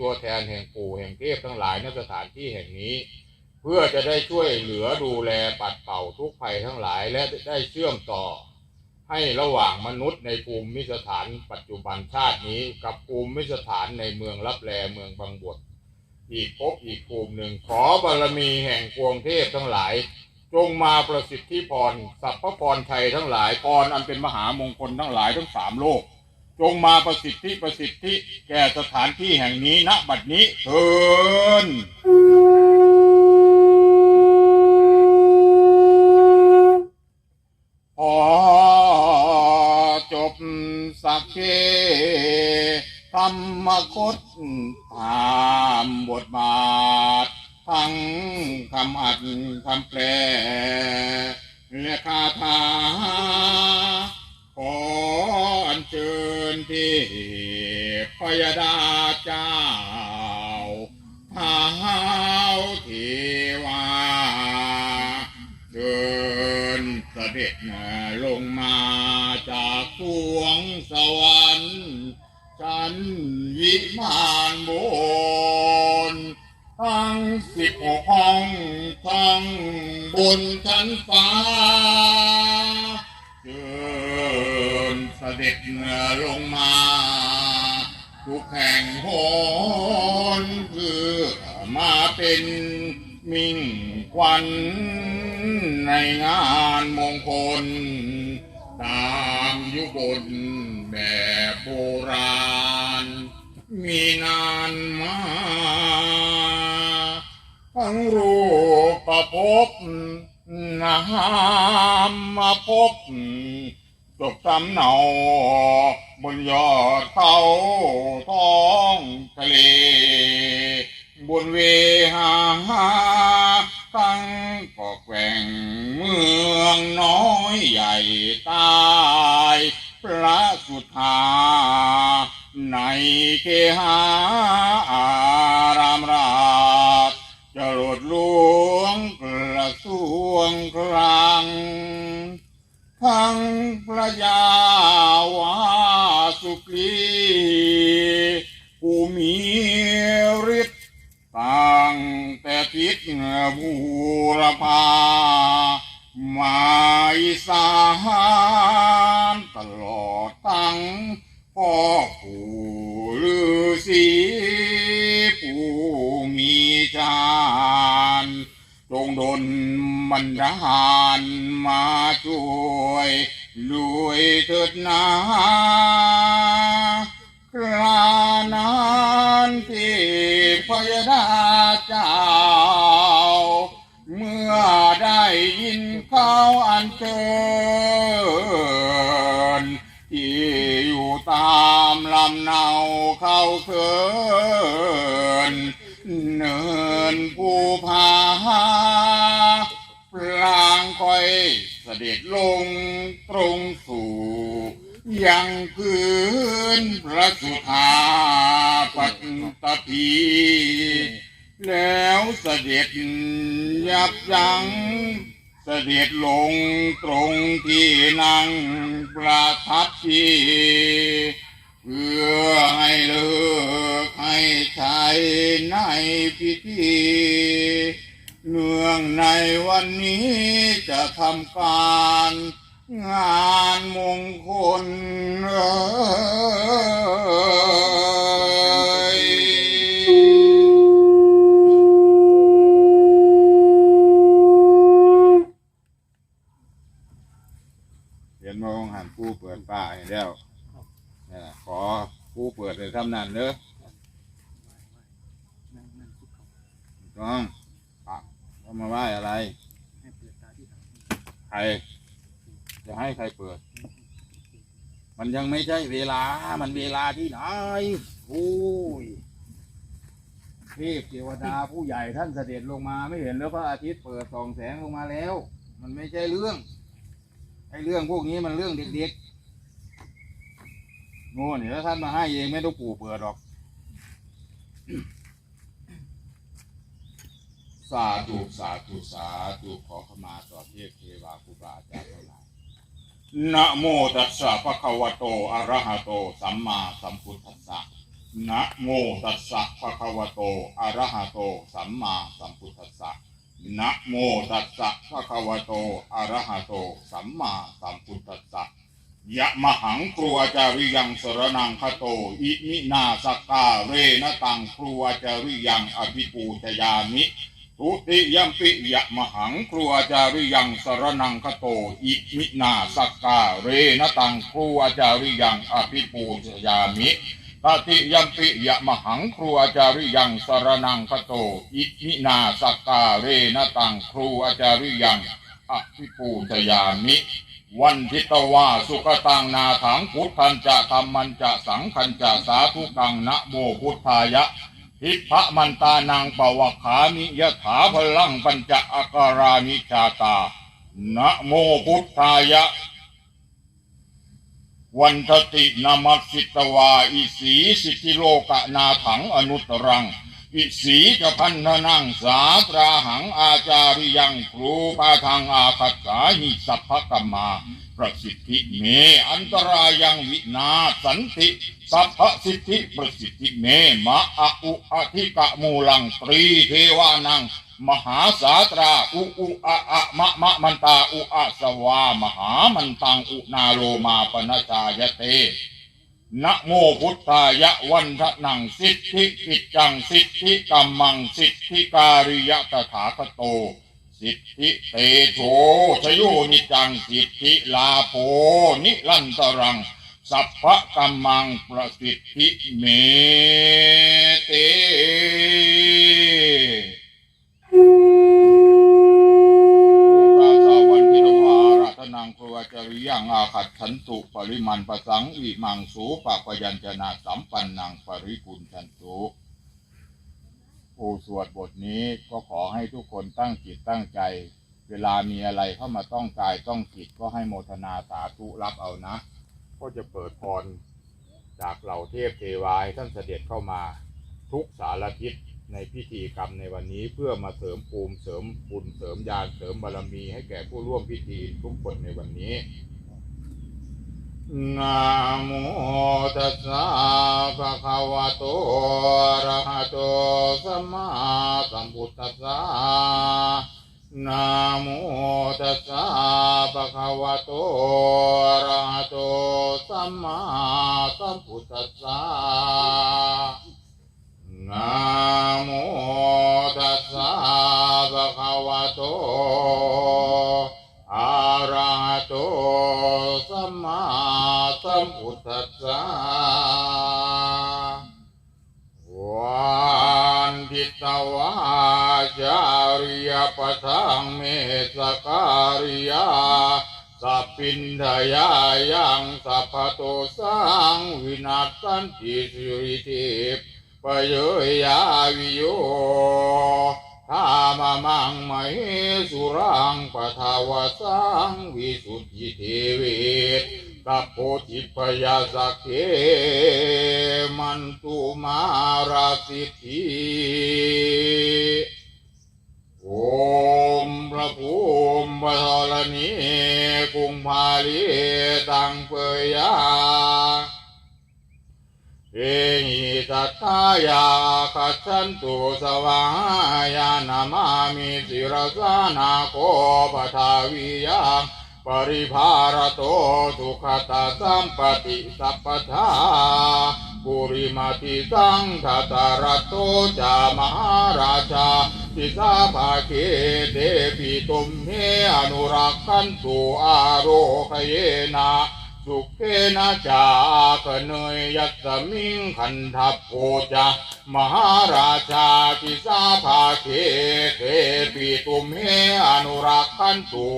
ตัวแทนแห่งปู่แห่งเทพทั้งหลายณสถานที่แห่งนี้ เพื่อจะได้ช่วยเหลือดูแลปัดเป่าทุกภัยทั้งหลายและได้เชื่อมต่อ ให้ระหว่างมนุษย์ในภูมิสถานปัจจุบันชาตินี้ กับภูมิสถานในเมืองรับแลเมืองบางบทอีกภพอีกภูมิหนึ่งขอบารมีแห่งพวงเทพทั้งหลาย จงมาประสิทธิพรสัพพพรชัยทั้งหลายพรอันเป็นมหามงคลทั้งหลายทั้งสามโลก จงมาประสิทธิประสิทธิแก่สถานที่แห่งนี้ณบัดนี้เถินพอจบสักเคธรรมคตตามบทบาท ทั้งคำอัดคำแปลและคาถา ออัญเชิญที่พยดาเจ้าท้าวเทวาเดินเสด็จลงมาจากสวงสวรรค์ชั้นวิมานบนทั้งสิบหกห้องทั้งบนชั้นฟ้าเดิน สด็จลงมา ทุกแห่งหนเพื่อมาเป็นมิ่งควันในงานมงคล ตามยุคลแบบโบราณ มีนานมาทั้งรูปประพบนามมาพบ จบสำเนาบนยอดเขาท้องทะเล บนเวหาตั้งกอกแกว่งเมืองน้อยใหญ่ใต้พระสุธาในเคหา ยาวาสุกรีผู้มีฤทธิ์ตั้งแต่ทิศบูรพามาอีสานตลอดทั้งพ่อผู้ฤาษีผู้มีฌานจงดลบันดาลมาช่วย ด้วยเถิดนาครานั้นที่พยดาเจ้า เมื่อได้ยินข่าวอันเชิญที่อยู่ตามลำเนาเขาเคินเนินภูผาพลางคอย ด็จลงตรงสู่ยังพื้นพระสุธาปัตตภีแล้วเสด็จยับยั้งเสด็จลงตรงที่นั่งประทับทีเพื่อให้เลิกให้ใช้ในพิธี เนื่องในวันนี้จะทำการงานมงคลเอยเห็นมองหันผู้เปิดป่าให้แล้วขอผู้เปิดเลยทำนั่นเด้อต้อง แล้วมาไหว้อะไรใคร จะให้ใครเปิด มันยังไม่ใช่เวลา มันเวลาที่ไหนโอ้ยเทพเทวดาผู้ใหญ่ท่านเสด็จลงมาไม่เห็นแล้วพระอาทิตย์เปิดส่องแสงลงมาแล้ว มันไม่ใช่เรื่องไอ้เรื่องพวกนี้มันเรื่องเด็กๆโง่เนี่ยถ้าท่านมาให้เองไม่ต้องปู่เปิดหรอก สาธุสาธุสาธุขอขมาต่อเทพเทวาครูบาอาจารย์ทั้งหลายนะโมตัสสะภะคะวะโตอะระหะโต สัมมาสัมพุทธัสสะนะโมตัสสะภะคะวะโตอะระหะโต สัมมาสัมพุทธัสสะนะโมตัสสะภะคะวะโตอะระหะโต สัมมาสัมพุทธัสสะยะมหังครูอาจาริยังสรนังคโต อิมินาสกกาเรนตังครูอาจาริยังอภิปูชยามิ ทุติยัมปิยะมหังครูอาจาริยังสรนังคโต อิมินาสกกาเรนตังครูอาจาริยังอภิปูชยามิตติยัมปิยะมหังครูอาจาริยังสรนังคโต อิมินาสกกาเรนตังครูอาจาริยังอภิปูชยามิ วันทิตวาสุขตังนาถังพุทธันจะธรรมันจะสังขันจะสาธุกังนะโมพุทธายะ ทิพะมันตานังปวขามิยถาพลังปัญจอาการานิชาตา นะโมพุทธายะ วันทตินามัสสิตวา อิสีสิทิโลกนาถังอนุตรัง อิสีจะพันธนังสาตราหังอาจาริยังครูปาทางอาคัตสาหิสัพพกรรมา ประสิทธิเม อันตรายังวินาสันติสัพพสิทธิประสิทธิเมมะอะอุอธิกะมูลังตรีเทวานัง มหาสาตราอุอุอะอะมะมะมันตาอุอะสวามหามันตังอุนาโลมาปนชายเตนะโมพุทธายะวันทะนังสิทธิกิจจังสิทธิกัมมังสิทธิการิยะตถาคโต สิทธิเตโชชโยนิจังสิทธิลาโภนิรันตรัง สัพพะกัมมังประสิทธิเมเตกาสาวนพิรวาราธนังครัวจริยังอาขัดฉันตุปริมันประสังอิมังสูปะปยัญชนะสัมปันนังปริกุลชันตุ ผู้สวดบทนี้ก็ขอให้ทุกคนตั้งจิตตั้งใจ เวลามีอะไรเข้ามาต้องกายต้องจิตก็ให้โมทนาสาธุรับเอานะ ก็จะเปิดพรจากเหล่าเทพเทวาให้ท่านเสด็จเข้ามาทุกสารทิศในพิธีกรรมในวันนี้เพื่อมาเสริมภูมิเสริมบุญเสริมญาณเสริมบารมี ให้แก่ผู้ร่วมพิธีทุกคนในวันนี้ นะโมตัสสะ วะโตอะระหะโตสัมมาสัมพุทธัสสะนะโมตัสสะภะคะวะโตอะระหะโตสัมมาสัมพุทธัสสะนะโมตัสสะภะคะวะโตอะระหะโตสัมมาสัมพุทธัสสะ วาจาริยปทังเมสการิยาสัพพินทยายังสัพพโตสังวินาศสันติสิริทิพปโยยาวิโยธามมังมเหสุรังปทาวสังวิสุทธิเทวิ ตกัปโพธิปยาสกเกมันตุมาราสิทิโอมพระภูมิพระธรณีกุงพาลีตังเปยาเอหิตัตายาคัจฉันตุสวายานามามิสิรสานาโคปทาวิยัง ปริภารโตสุขตาสัมปติสัพพทาปุริมาติสังคตารโตจามหาราชาทิสาภาเกเดปิตุมเมอนุรักขันตุอาโรคเยนาสุเกนะจากเนยยัสมิงขันทัพโพจามหาราชาทิสาภาเคเทปิตุมเมอนุรักขันตุ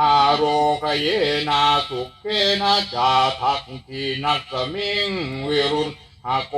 อาโรคเยนาสุเกนะจาทักทีนัสมิงวิรุณหโก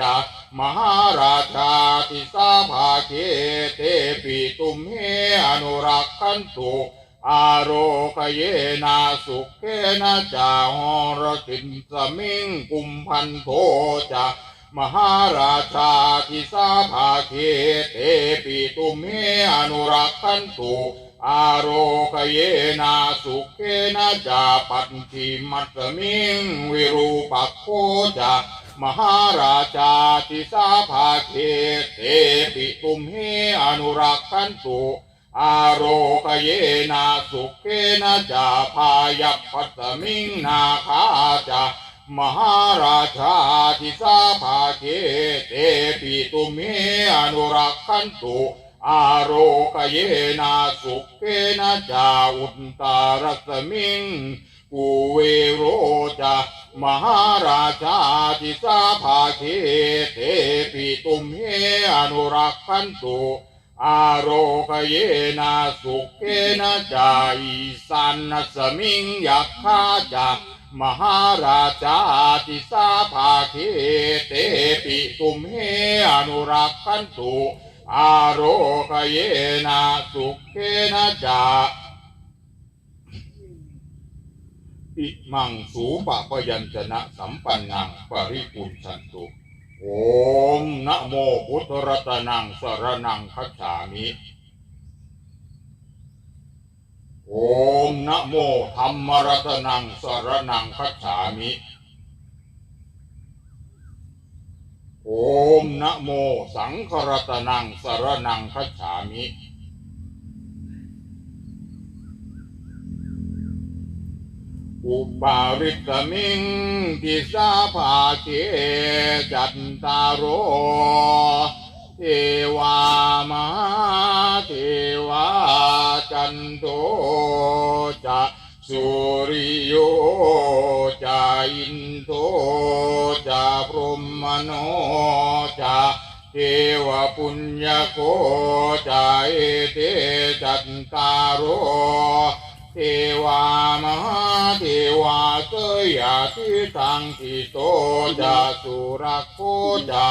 จามหาราชาทิสาภาเคเทปิตุมเมอนุรักขันตุอาโรคเยนาสุเกนะจาหรตินสมิงกุมพันโทจามหาราชาทิสาภาเคเตปิตุเมอนุรักขันตุ อาโรคเยนาสุเกนะจาปันติมัตมิงวิรูปัโคจามหาราชาทิสาภาเขเตปิตุมเฮอนุรักขันตุอาโรกเยนาสุเกนะจาพายัพพัสมิงนาคาจามหาราชาทิสาภาเกเตปิตุมเฮอนุรักขันตุ อาโรกเยนาสุเกนะจาอุตตารสมิงกูเวโรจามหาราชาทิสาภาเคเทปิตุมเฮอนุรักขันตุอาโรกเยนาสุเกนะจาอิสันนสมิงยักขาจามหาราชาทิสาภาเคเตปิตุมเฮอนุรักขันตุ อาโรกเยนาสุเกนะจาอิมังสูปะปยัญชนะสัมปันนังปริปุญชันตุโอมนะโมพุทธรัตนังสรนังคัจฉามิโอมนะโมธรรมรัตนังสรนังคัจฉามิ โอมนะโมสังฆรตนังสรนังคัจฉามิอุปาริตมิงทิสาภาเกจันตารโรเทวามาเทวาจันโทจะ สุริโยจะอินโทจะพรหมโนจะเทวปุญญโกจะเอเตจันตารโรเทวามหาเทวาเสยาทิทังทิโตจะสุรโคจะ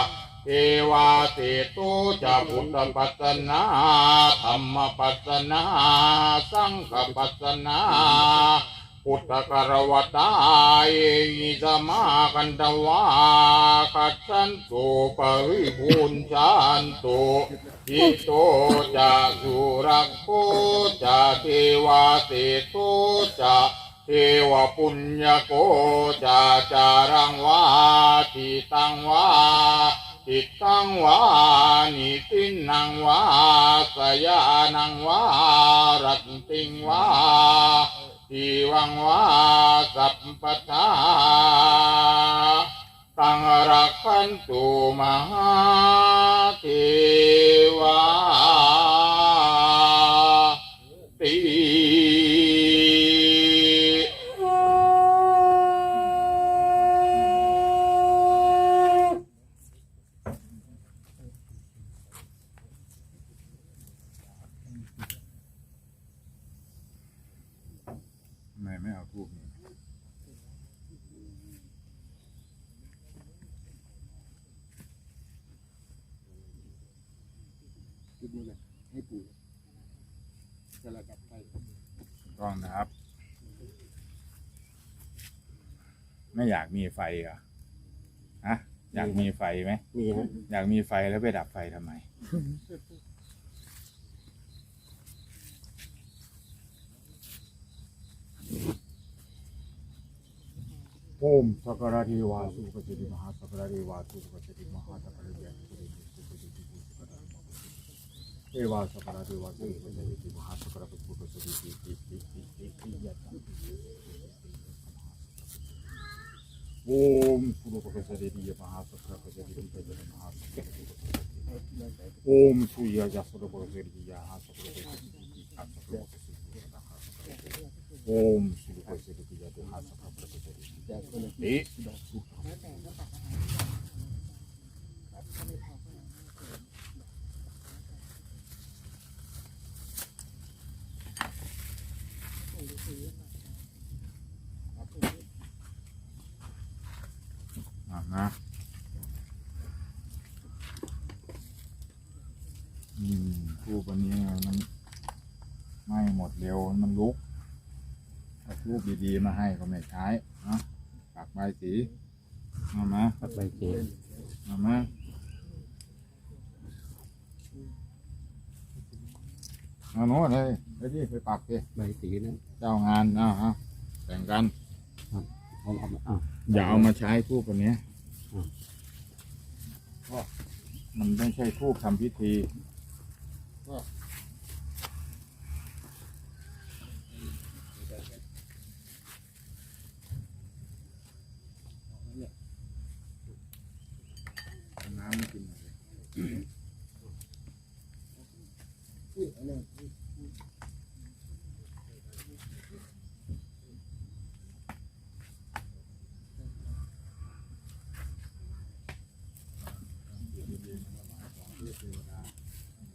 เทวาเตโตจะพุทธปัสนาธรรมปัสนาสังฆปัสสนาพุทธกรวตายสมากันตวาคัจฉันตุปริบูญชันตุทิโตจะสุรโคจะเทวาเตโตจะเทวปุญญโกจะจารังวาทิตังวา ทิตังวานิตินังวาสยานังวารัตติงวาทีวังวาสัพพทาตังรักขันตุมหาเทวาติ ทำไมไม่เอาทูบนี่ จุดนี้เลยให้ปู่สลับกับไฟ ต้อง นะครับ ไม่อยากมีไฟเหรอฮะอยากมีไฟไหม มีฮะอยากมีไฟแล้วไปดับไฟทำไมโอมสักการะเเทวาสักการะเทวาสุปฏิริมหาสักการะสุปฏิริติติติติติติยะตังโอมสุรปฏิริติมหาสักการะปฏิริปฏิริมหาสักการะโอมสุยะยะสุรปฏิริยะหาสักการะปฏิริอัสสักการะปฏิริยะหาสักการะโอมสุรปฏิริยะหาสักการะปฏิริ จากคนละ ติ ดอกสุด อะนะอืมทูบอันนี้มันไหม่หมดเร็วมันลุกเอา ทูบดีๆมาให้ก็ไม่ใช้นะปักใบสีมามาปักใบเกศมามาเอาโน้ตเลยไปดิไปปักดิใบสีนั้นเจ้างานเอาฮะแต่งกันผมเอามาอ้าวอย่าเอามาใช้ทูบอันเนี้ยอมันไม่ใช่ทูบทำพิธี น้ำไม่กินหน่อยดิอุ้ยอันนั้น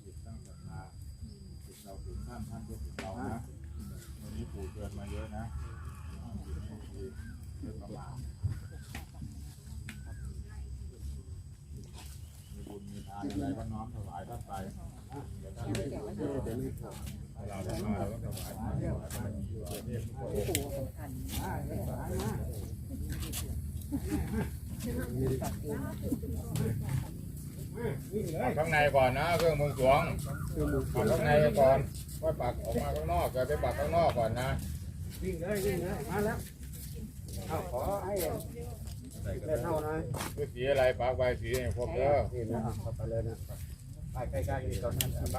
จิตตั้งรัทธาจิตเราถึงท่านท่านก็ถึงเรานะวันนี้ปู่เตือนมาเยอะนะเรื่องประมาท ข้างในก่อนนะเครื่องมือสวงปักข้างในก่อนว่าปักออกมาข้างนอกอย่าไปปักข้างนอกก่อนนะวิ่งเลยวิ่งเลยมาแล้วเอาขอให้ได้เท่าหน่อยคือสีอะไรปักใบสีให้ครบเด้อนี่นะเอาไปเลยนะ ไปใกล้ๆนี่ตอนนั้นไป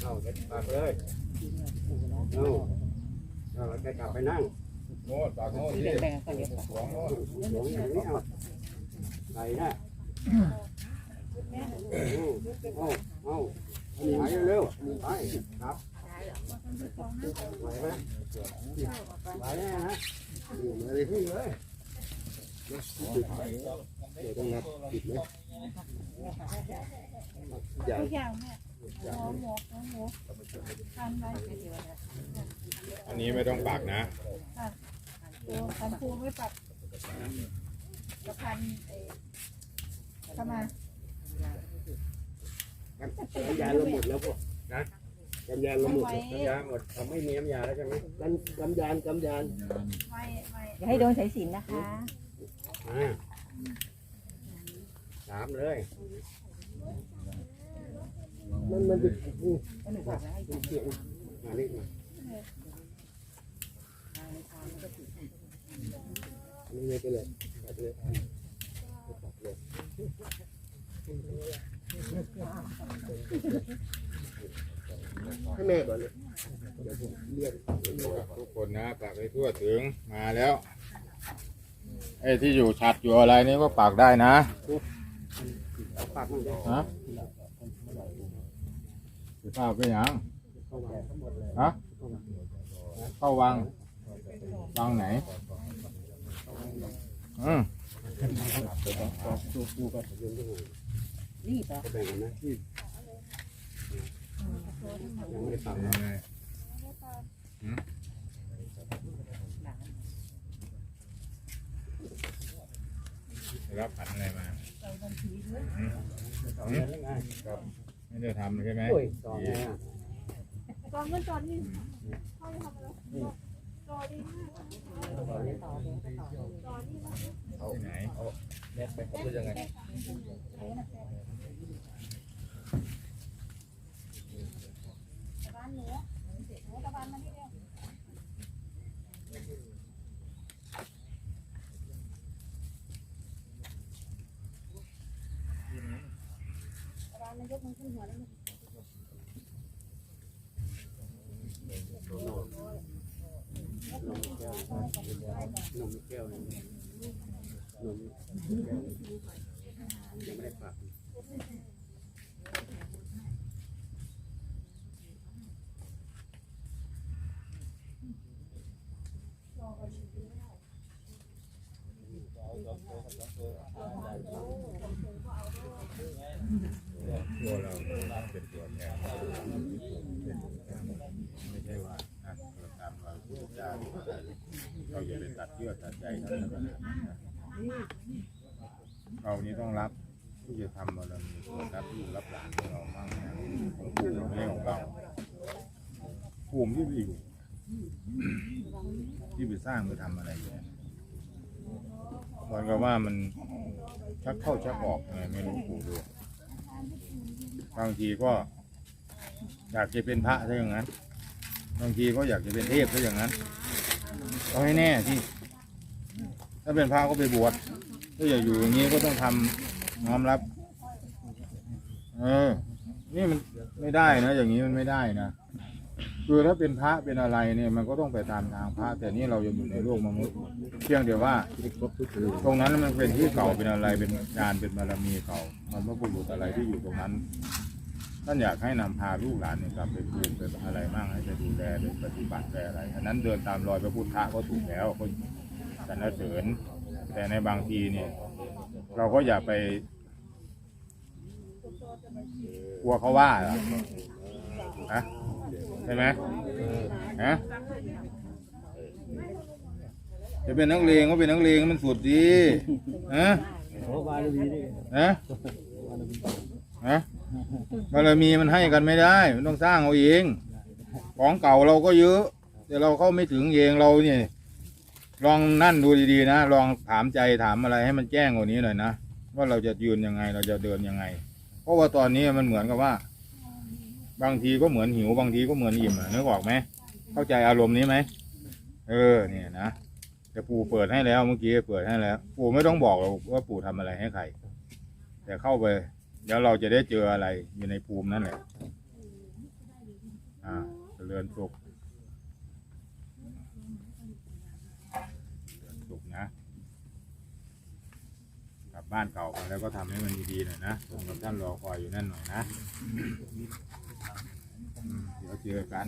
เอาเด็ดปากเลยเอาเอาไปกลับไปนั่งโน่นปักโน่นที่สวงโน่นหลงอย่างนี้เอาไหนนะเอาเอาเอาไปเร็วๆไปครับไหวไหมไหวแน่นะมาเลยพี่เลยเดี๋ยวต้องนับปิดไหม อย่าทุกอย่างเนี่ยหอมหมกหอมหมกทานไปอันนี้ไม่ต้องปักนะ ตัวพันคูไม่ปัดกระพันเอ่อทำไมน้ำยาเราหมดแล้วพวกนะ น้ำยาเราหมดน้ำยาหมดเราไม่มีน้ำยาแล้วใช่ไหมน้ำน้ำยาน้ำยาไม่ไม่อย่าให้โดนสายสิญจนนะคะ อ่าสามเลย มันมันจะมันเกี่ยวมานี่มาอันนี้เลยไปเลยไปเลยให้แม่ก่อนเลยเดี๋ยวผมเรียกทุกคนนะปักให้ทั่วถึงมาแล้วไอ้ที่อยู่ฉัดอยู่อะไรนี่ก็ปักได้นะปากได้ฮะ สิป้าไปหยังเข้ามาทั้งหมดเลยฮะเข้าวังวังไหน อืมดูดูกันยืนดูรีบเหรอก็แบ่งกันนะที่ยังไม่ได้ปรับนะรับผันอะไรมาต่อเงิน ได้ไงไม่ได้ทำใช่ไหมโอ้ยต่อไงอะตอนเมื่อจอนี่เขาจะทำอะไรจอดีมากต่อนี้จอนี่นะที่ไหนเน็ตไปครบหรือยังไงร้านหนูหนูตะวันมาที่เดียว ร้านนายกมันขึ้นหัวแล้ว นมแก้ว นมแก้วนึ่นมยังไม่ได้ฝาก ตัวเราเป็นตัวแทนไม่ใช่ว่านะเราตามเราพูดจาเราื่อตัดใยกันแล้วกันนะเรานี้ต้องรับที่จะทำบารมีส่วนรับลูกรับหลานของเราบ้างนะผู้เราไม่ของเราภูมิที่ไปอยู่ที่ไปสร้างไปทำอะไรเนี่ยเหมือนกับว่ามันชักเข้าชักออกไงไม่รู้ปู่ดูบางทีก็ อยากจะเป็นพระซะอย่างนั้น บางทีก็อยากจะเป็นเทพซะอย่างนั้นก็ให้แน่ที่ ถ้าเป็นพระก็ไปบวชถ้าอยากอยู่อย่างนี้ก็ต้องทำน้อมรับ เออ นี่มันไม่ได้นะ อย่างนี้มันไม่ได้นะคือถ้าเป็นพระเป็นอะไรเนี่ยมันก็ต้องไปตามทางพระ แต่นี่เรายังอยู่ในโลกมนุษย์เพียงแต่ว่า ตรงนั้นมันเป็นที่เก่าเป็นอะไรเป็นงานเป็นบารมีเก่า มันพระบุรุษอะไรที่อยู่ตรงนั้นท่านอยากให้นำพาลูกหลานเนี่ยกลับไปปลูกไปอะไรบ้างให้ไปดูแลไปปฏิบัติไปอะไรอันนั้นเดินตามรอยพระพุทธะก็ถูกแล้วก็ สรรเสริญ แต่ในบางทีเนี่ย เราก็อย่าไปกลัวเขาว่าเหรอฮะใช่ไหมฮะจะเป็นนักเลงก็เป็นนักเลงมันสุดดีฮะบาลีนี่ฮะฮะบารมีมันให้กันไม่ได้ มันต้องสร้างเอาเอง ของเก่าเราก็เยอะ แต่เราเข้าไม่ถึงเองเราเนี่ย ลองนั่นดูดีๆนะ ลองถามใจถามอะไรให้มันแจ้งกว่านี้หน่อยนะ ว่าเราจะยืนยังไงเราจะเดินยังไง เพราะว่าตอนนี้มันเหมือนกับว่า บางทีก็เหมือนหิวบางทีก็เหมือนอิ่มอะนึกออกไหมเข้าใจอารมณ์นี้ไหมเออเนี่ยนะแต่ปู่เปิดให้แล้วเมื่อกี้เปิดให้แล้ว ปู่ไม่ต้องบอกหรอกว่าปู่ทำอะไรให้ใครแต่เข้าไปเดี๋ยวเราจะได้เจออะไรอยู่ในภูมินั่นแหละอ่าเจริญสุขเจริญสุขนะ กลับ บ้านเก่ามาแล้วก็ทำให้มันดีๆหน่อยนะผมกับท่านรอคอยอยู่นั่นหน่อยนะอืมเดี๋ยวเจอกัน